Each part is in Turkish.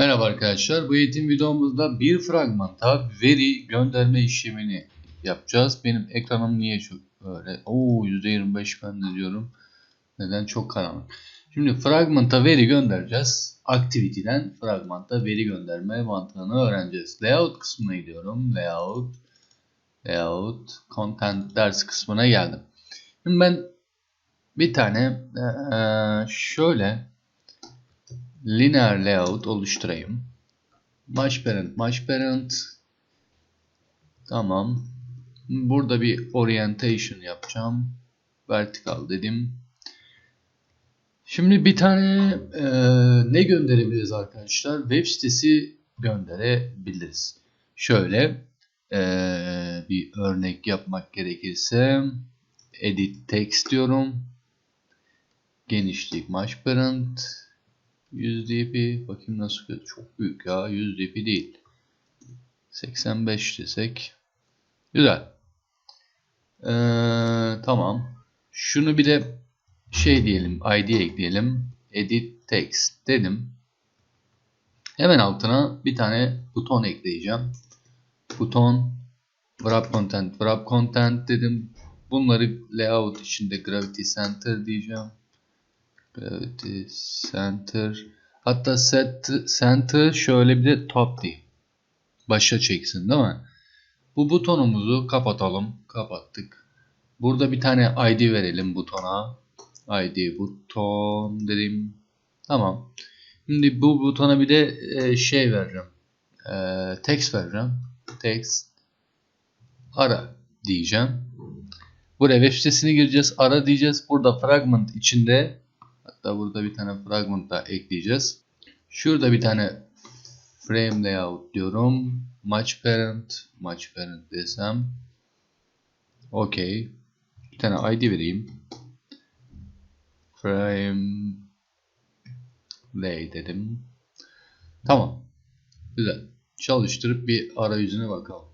Merhaba arkadaşlar. Bu eğitim videomuzda bir fragmanta veri gönderme işlemini yapacağız. Benim ekranım niye çok böyle? Oo %25 ben de diyorum. Neden çok karanlık? Şimdi fragmanta veri göndereceğiz. Activity'den fragmanta veri gönderme mantığını öğreneceğiz. Layout kısmına gidiyorum. Layout, layout, content ders kısmına geldim. Şimdi ben bir tane şöyle linear layout oluşturayım. Mesh parent, mesh parent. Tamam. Burada bir orientation yapacağım. Vertical dedim. Şimdi bir tane e, ne gönderebiliriz arkadaşlar? Web sitesi gönderebiliriz. Şöyle e, bir örnek yapmak gerekirse edit text diyorum. Genişlik mesh parent 100 dp bakayım nasıl kötü çok büyük ya 100 dp değil. 85 desek güzel. Ee, tamam. Şunu bir de şey diyelim id ekleyelim. Edit text dedim. Hemen altına bir tane buton ekleyeceğim. Buton wrap content wrap content dedim. Bunları layout içinde gravity center diyeceğim Gravity Center. Hatta set Center şöyle bir de top diyeyim. Başa çeksin değil mi? Bu butonumuzu kapatalım. Kapattık. Burada bir tane ID verelim butona. ID buton dedim. Tamam. Şimdi bu butona bir de e, şey vereceğim. E, text vereceğim. Text ara diyeceğim. Buraya web sitesine gireceğiz. Ara diyeceğiz. Burada fragment içinde Hatta burada bir tane fragment da ekleyeceğiz. Şurada bir tane frame layout diyorum. Match parent, match parent desem. Okey. Bir tane ID vereyim. Frame lay dedim. Tamam. Güzel. Çalıştırıp bir arayüzüne bakalım.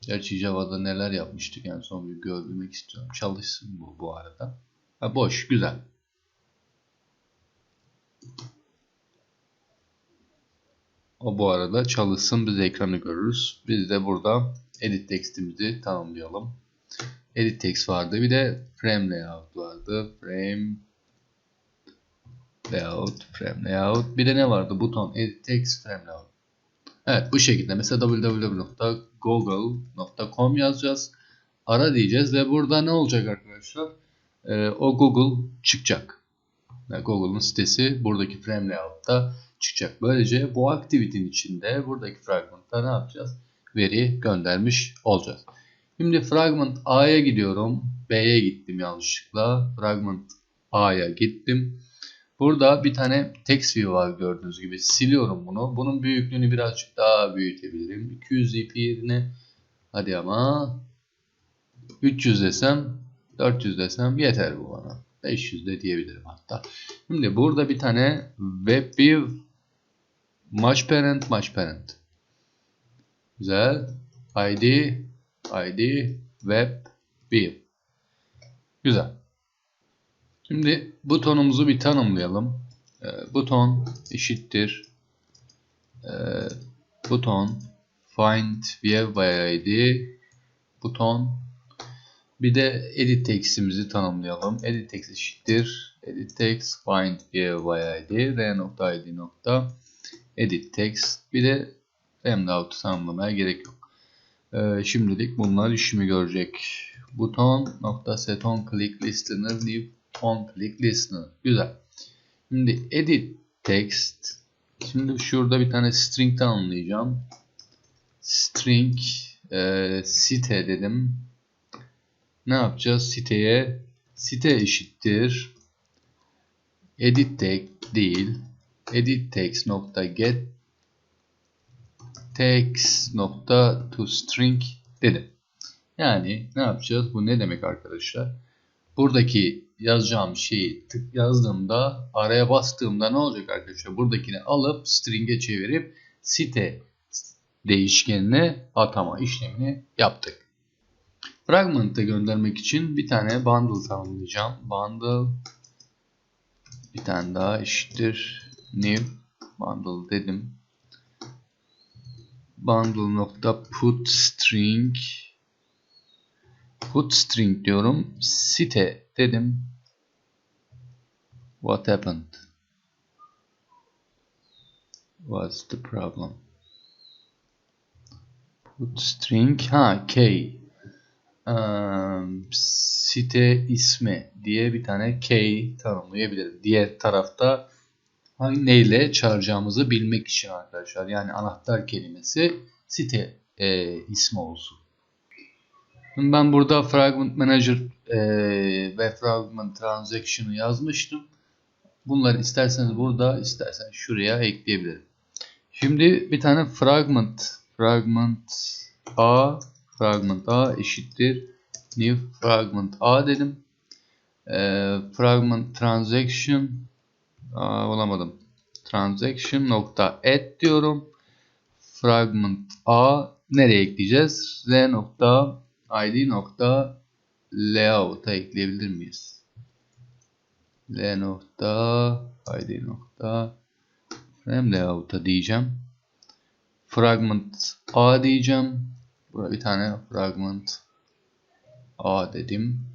Gerçi Java'da neler yapmıştık en son bir görmek istiyorum. Çalışsın bu bu arada. Ha, boş. Güzel. O bu arada çalışsın biz ekranı görürüz. Biz de burada edit textimizi tanımlayalım. Edit text vardı. Bir de frame layout vardı. Frame layout, frame layout. Bir de ne vardı? Buton, edit text, frame layout. Evet bu şekilde. Mesela www.google.com yazacağız. Ara diyeceğiz ve burada ne olacak arkadaşlar? Ee, o Google çıkacak. Yani Google'ın sitesi buradaki frame layout'ta çıkacak. Böylece bu aktivitenin içinde buradaki fragmentta ne yapacağız? Veri göndermiş olacağız. Şimdi fragment A'ya gidiyorum. B'ye gittim yanlışlıkla. Fragment A'ya gittim. Burada bir tane text view var gördüğünüz gibi. Siliyorum bunu. Bunun büyüklüğünü birazcık daha büyütebilirim. 200 ip yerine hadi ama 300 desem 400 desem yeter bu bana. 500 de diyebilirim hatta. Şimdi burada bir tane web view Match parent, match parent. Güzel. ID, ID, web, view. Güzel. Şimdi butonumuzu bir tanımlayalım. E, buton eşittir. E, buton find view by id buton bir de edit text'imizi tanımlayalım. Edit text eşittir. Edit text find by id r nokta edit text bir de layout'u tanımlamaya gerek yok. Ee, şimdilik bunlar işimi görecek. Buton nokta set on click listener new on click listener. Güzel. Şimdi edit text. Şimdi şurada bir tane string tanımlayacağım. String e, site dedim. Ne yapacağız? Siteye site eşittir. Edit text değil edit text nokta get text nokta to string dedim. Yani ne yapacağız? Bu ne demek arkadaşlar? Buradaki yazacağım şeyi tık yazdığımda araya bastığımda ne olacak arkadaşlar? Buradakini alıp string'e çevirip site değişkenine atama işlemini yaptık. Fragment'e göndermek için bir tane bundle tanımlayacağım. Bundle bir tane daha eşittir new bundle dedim. Bundle nokta put string put string diyorum. Site dedim. What happened? What's the problem? Put string ha um, site ismi diye bir tane key tanımlayabilirim. Diğer tarafta neyle çağıracağımızı bilmek için arkadaşlar. Yani anahtar kelimesi site e, ismi olsun. Ben burada Fragment Manager e, ve Fragment Transaction'ı yazmıştım. Bunları isterseniz burada, isterseniz şuraya ekleyebilirim. Şimdi bir tane fragment, fragment a, fragment a eşittir new fragment a dedim. E, fragment transaction aa, olamadım. Transaction nokta add diyorum. Fragment a nereye ekleyeceğiz? r nokta id nokta layout'a ekleyebilir miyiz? l nokta id nokta frame layout'a diyeceğim. Fragment a diyeceğim. Burada bir tane fragment a dedim.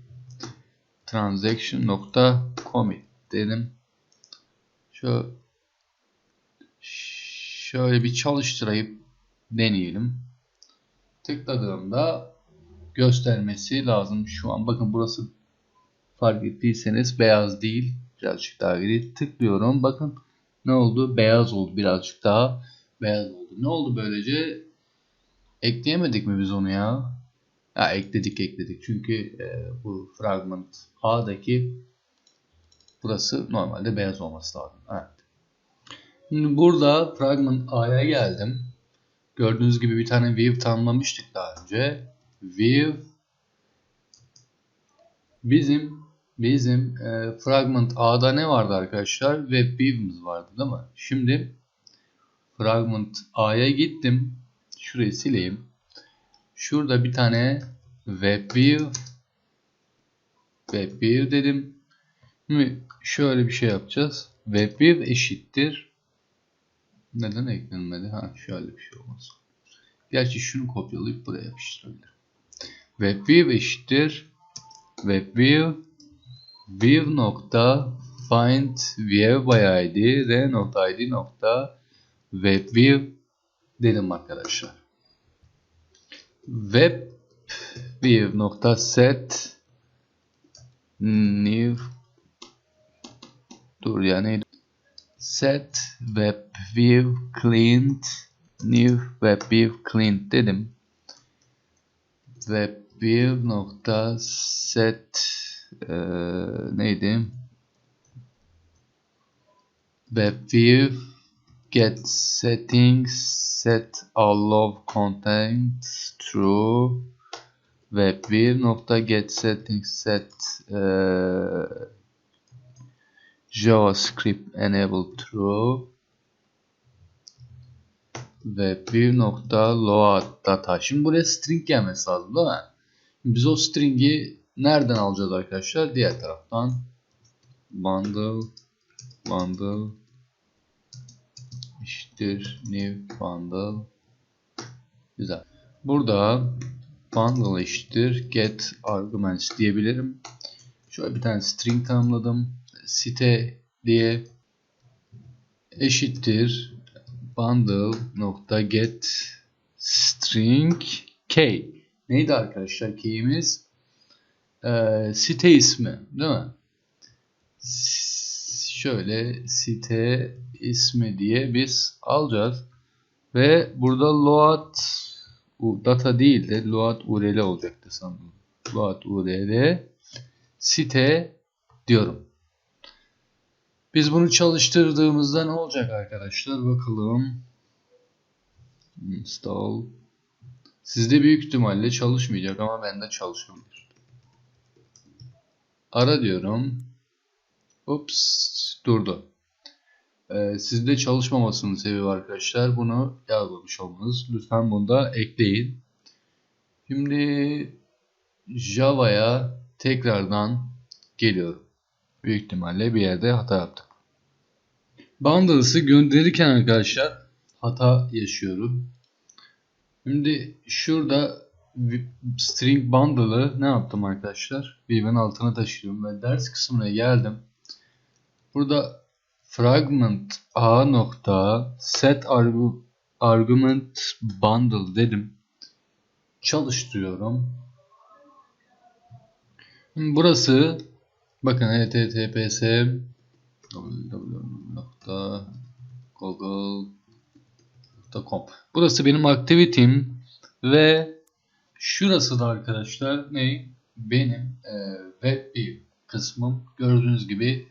Transaction nokta commit dedim. Şu şöyle bir çalıştırayım deneyelim. Tıkladığımda göstermesi lazım. Şu an bakın burası fark ettiyseniz beyaz değil. Birazcık daha gri. Tıklıyorum. Bakın ne oldu? Beyaz oldu. Birazcık daha beyaz oldu. Ne oldu böylece? Ekleyemedik mi biz onu ya? Ha, ekledik ekledik. Çünkü e, bu fragment A'daki burası normalde beyaz olması lazım. Evet. Şimdi burada fragment A'ya geldim. Gördüğünüz gibi bir tane view tanımlamıştık daha önce. View bizim bizim e, fragment A'da ne vardı arkadaşlar? Web view'imiz vardı değil mi? Şimdi fragment A'ya gittim. Şurayı sileyim. Şurada bir tane web view web view dedim. Şimdi şöyle bir şey yapacağız. Web view eşittir. Neden eklenmedi? Ha şöyle bir şey olmaz. Gerçi şunu kopyalayıp buraya yapıştırabilirim. Web view eşittir. Web view nokta find view by id r nokta id nokta web view dedim arkadaşlar. Web view nokta set new dur ya neydi? Set web view cleaned new web view cleaned dedim. Web view nokta set e, neydi? Web view get settings set all of true web view nokta get settings set e, javascript enable true webview nokta load data. Şimdi buraya string gelmesi lazım değil mi? Biz o string'i nereden alacağız arkadaşlar? Diğer taraftan bundle bundle eşittir new bundle güzel. Burada bundle eşittir get arguments diyebilirim. Şöyle bir tane string tanımladım. Site diye eşittir bundle nokta get string k neydi arkadaşlar key'imiz ee, site ismi değil mi şöyle site ismi diye biz alacağız ve burada load data değil de load url olacaktı sanırım load url site diyorum biz bunu çalıştırdığımızda ne olacak arkadaşlar? Bakalım. Install. Sizde büyük ihtimalle çalışmayacak ama bende çalışabilir. Ara diyorum. Ups durdu. Ee, sizde çalışmamasının sebebi arkadaşlar bunu yazmamış olmanız. Lütfen bunu da ekleyin. Şimdi Java'ya tekrardan geliyorum. Büyük ihtimalle bir yerde hata yaptık. bundles'ı gönderirken arkadaşlar hata yaşıyorum. Şimdi şurada string bundle'ı ne yaptım arkadaşlar? View'in altına taşıyorum ve ders kısmına geldim. Burada fragment a nokta set argument bundle dedim. Çalıştırıyorum. Burası bakın https www.google.com Burası benim aktivitim ve şurası da arkadaşlar ne? Benim e, web view kısmım. Gördüğünüz gibi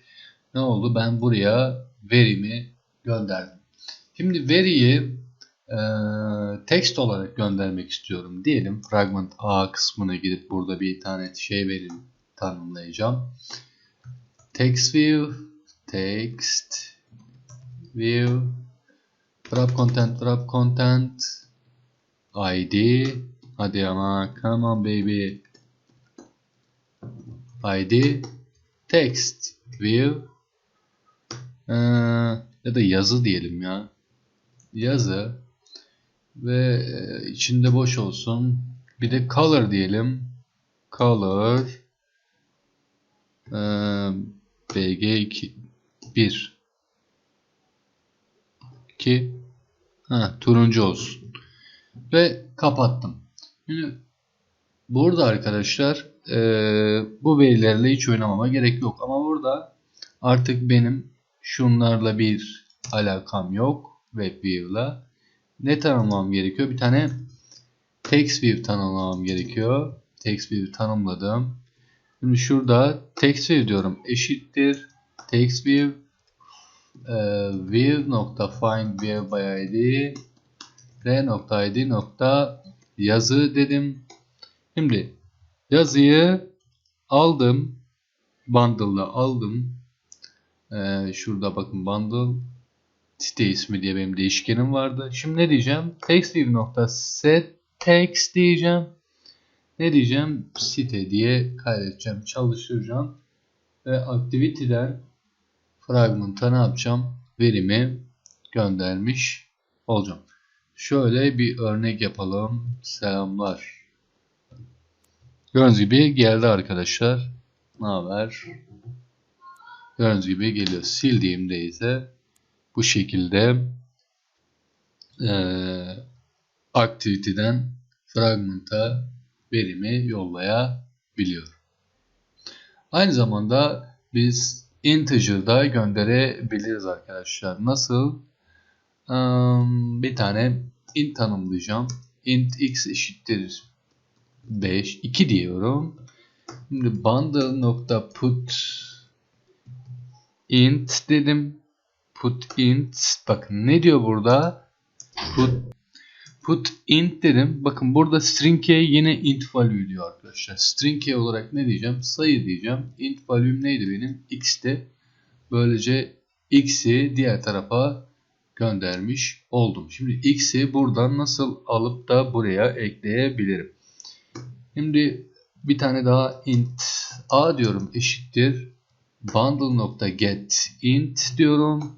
ne oldu? Ben buraya verimi gönderdim. Şimdi veriyi e, text olarak göndermek istiyorum. Diyelim fragment A kısmına gidip burada bir tane şey verim tanımlayacağım. Text view, text view, wrap content, wrap content, id, hadi ama come on baby, id, text view, ee, ya da yazı diyelim ya, yazı ve e, içinde boş olsun. Bir de color diyelim. Color ee, BG2 1 2 ha, turuncu olsun. Ve kapattım. Şimdi burada arkadaşlar e, bu verilerle hiç oynamama gerek yok. Ama burada artık benim şunlarla bir alakam yok. WebView'la. Ne tanımlamam gerekiyor? Bir tane TextView tanımlamam gerekiyor. TextView tanımladım. Şimdi şurada TextView diyorum eşittir TextView e, view nokta find view by id r nokta id nokta yazı dedim. Şimdi yazıyı aldım. Bundle'la aldım. Ee, şurada bakın bundle site ismi diye benim değişkenim vardı. Şimdi ne diyeceğim? TextView nokta set text diyeceğim ne diyeceğim? Site diye kaydedeceğim, çalıştıracağım. Ve activity'den fragment'a ne yapacağım? Verimi göndermiş olacağım. Şöyle bir örnek yapalım. Selamlar. Gördüğünüz gibi geldi arkadaşlar. Ne haber? Gördüğünüz gibi geliyor. Sildiğimde ise bu şekilde e, activity'den fragment'a verimi yollayabiliyor. Aynı zamanda biz integer'da gönderebiliriz arkadaşlar. Nasıl? Bir tane int tanımlayacağım. int x eşittir 5, 2 diyorum. Şimdi bundle nokta put int dedim. Put int. Bakın ne diyor burada? Put Put int dedim. Bakın burada string key yine int value diyor arkadaşlar. String key olarak ne diyeceğim? Sayı diyeceğim. Int value neydi benim? x'ti. Böylece x'i diğer tarafa göndermiş oldum. Şimdi x'i buradan nasıl alıp da buraya ekleyebilirim? Şimdi bir tane daha int a diyorum eşittir bundle nokta get int diyorum.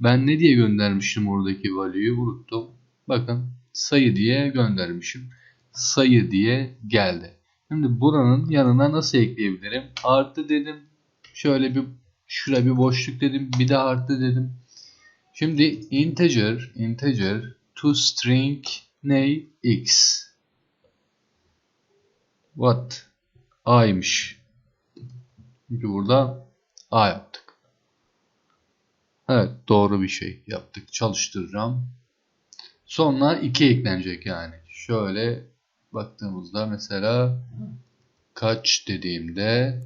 Ben ne diye göndermiştim oradaki value'yu unuttum. Bakın sayı diye göndermişim. Sayı diye geldi. Şimdi buranın yanına nasıl ekleyebilirim? Artı dedim. Şöyle bir şuraya bir boşluk dedim. Bir de artı dedim. Şimdi integer integer to string ne x what a'ymış. Çünkü burada a yaptık. Evet doğru bir şey yaptık. Çalıştıracağım. Sonra 2 eklenecek yani. Şöyle baktığımızda mesela kaç dediğimde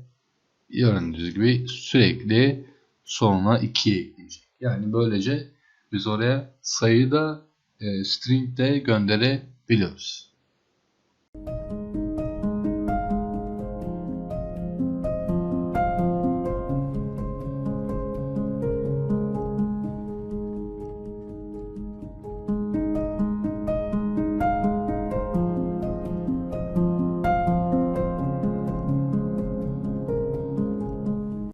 gördüğünüz gibi sürekli sonra 2 ekleyecek. Yani böylece biz oraya sayı da e, string de gönderebiliyoruz.